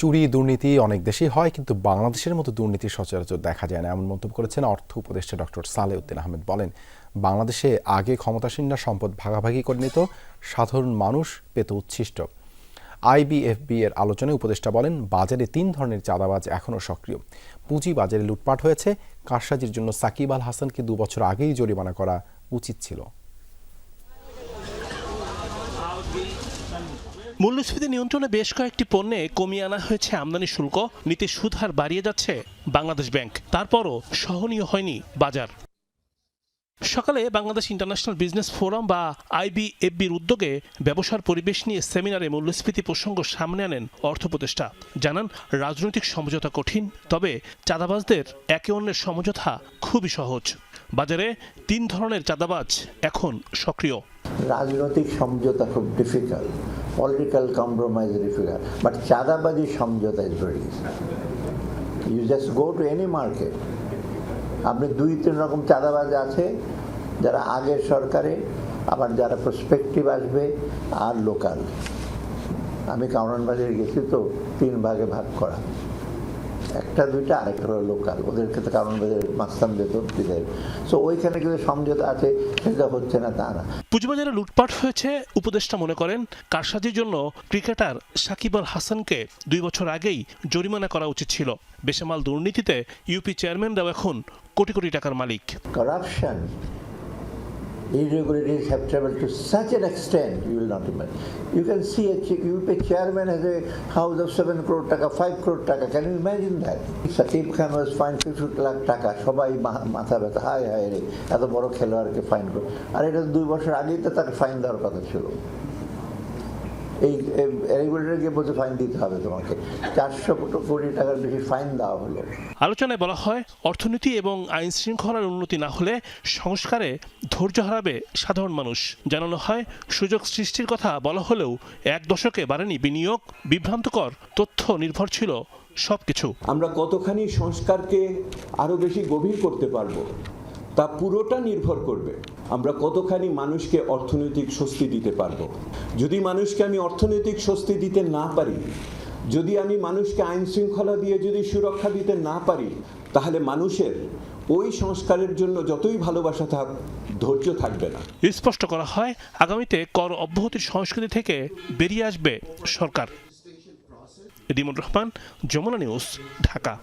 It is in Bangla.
চুরি, দুর্নীতি অনেক দেশেই হয়, কিন্তু বাংলাদেশের মতো দুর্নীতি সচরাচর দেখা যায় না। এমন মন্তব্য করেছেন অর্থ উপদেষ্টা ডক্টর সালেউদ্দিন আহমেদ বলেন, বাংলাদেশে আগে ক্ষমতাসীনরা সম্পদ ভাগাভাগি করে নিত, সাধারণ মানুষ পেত উচ্ছিষ্ট। আইবিএফবি এর আলোচনায় উপদেষ্টা বলেন, বাজারে তিন ধরনের চাঁদাবাজ এখনও সক্রিয়। পুঁজি বাজারে লুটপাট হয়েছে, কারসাজির জন্য সাকিব আল হাসানকে দু বছর আগেই জরিমানা করা উচিত ছিল। মূল্যস্ফীতি নিয়ন্ত্রণে বেশ কয়েকটি পণ্যে কমিয়ে আনা হয়েছে আমদানি শুল্ক, নীতি সুদহার বাড়িয়ে যাচ্ছে বাংলাদেশ ব্যাংক। তারপরও সহনীয় হয়নি বাজার। সকালে বাংলাদেশ ইন্টারন্যাশনাল বিজনেস ফোরাম বা আইবিএফবির উদ্যোগে ব্যবসার পরিবেশ নিয়ে সেমিনারে মূল্যস্ফীতি প্রসঙ্গ সামনে আনেন অর্থ উপদেষ্টা জানান, রাজনৈতিক সমঝোতা কঠিন, তবে চাঁদাবাজদের একে অন্যের সমঝোতা খুবই সহজ। বাজারে তিন ধরনের চাঁদাবাজ এখন সক্রিয়। রাজনৈতিক সমঝোতা খুব difficult political compromise difficult but চাঁদাবাজি সমঝোতা is very you just go to any market আপনি দুই, তিন রকম চাঁদাবাজ আছে, যারা আগের সরকারে, আবার যারা প্রসপেক্টিভ আসবে আর লোকাল আমি কাউরান বাজারে গেছি তো তিন ভাগে ভাগ করা। একটা দুইটা আরেকটা হলো লোকাল। ওদের ক্ষেত্রে কারণ মাস্তান বেতন দিদের সো ওইখানে কিন্তু সমঝোতা আছে সেটা হচ্ছে না তা না। পুঁজিবাজারে লুটপাট হয়েছে উপদেষ্টা মনে করেন। কারসাজির জন্য ক্রিকেটার সাকিব আল হাসানকে দুই বছর আগেই জরিমানা করা উচিত ছিল। বেসামাল দুর্নীতিতে ইউপি চেয়ারম্যানরাও এখন কোটি কোটি টাকার মালিক। Corruption, irregularities have traveled to such an extent you will not imagine. You can see a UP chairman has a house of 7 crore taka, 5 crore taka. Can you imagine that? Saqib Khan was fined 50 lakh taka. সবাই মাথা ব্যথা হায় হায় রে এত বড় খেলোয়াড়কে ফাইন করে আর এটা দুই বছর আগেই তো তাকে ফাইন দেওয়ার কথা ছিল এই রেগুলেটরকে বলছে ফাইন দিতে হবে তোমাকে। চারশো কোটি টাকার বেশি ফাইন দেওয়া হলো। আলোচনায় বলা হয় অর্থনীতি এবং আইন শৃঙ্খলার উন্নতি না হলে সংস্কারে ধৈর্য হারাবে সাধারণ মানুষ। জানানো হয় সুযোগ সৃষ্টির কথা বলা হলেও এক দশকে বাড়েনি বিনিয়োগ বিভ্রান্তকর তথ্য নির্ভর ছিল সবকিছু। আমরা কতখানি সংস্কারকে আরও বেশি গভীর করতে পারব তা পুরোটা নির্ভর করবে। আমরা কতখানি মানুষকে অর্থনৈতিক স্বস্তি দিতে পারব? যদি মানুষকে আমি অর্থনৈতিক স্বস্তি দিতে না পারি, যদি আমি মানুষকে আইন শৃঙ্খলা দিয়ে যদি সুরক্ষা দিতে না পারি, তাহলে মানুষের ওই সংস্কারের জন্য যতই ভালোবাসা থাক, ধৈর্য থাকবে না। স্পষ্ট করা হয় আগামীতে কর অব্যাহতির সংস্কৃতি থেকে বেরিয়ে আসবে সরকার। রিমন রহমান, যমুনা নিউজ, ঢাকা।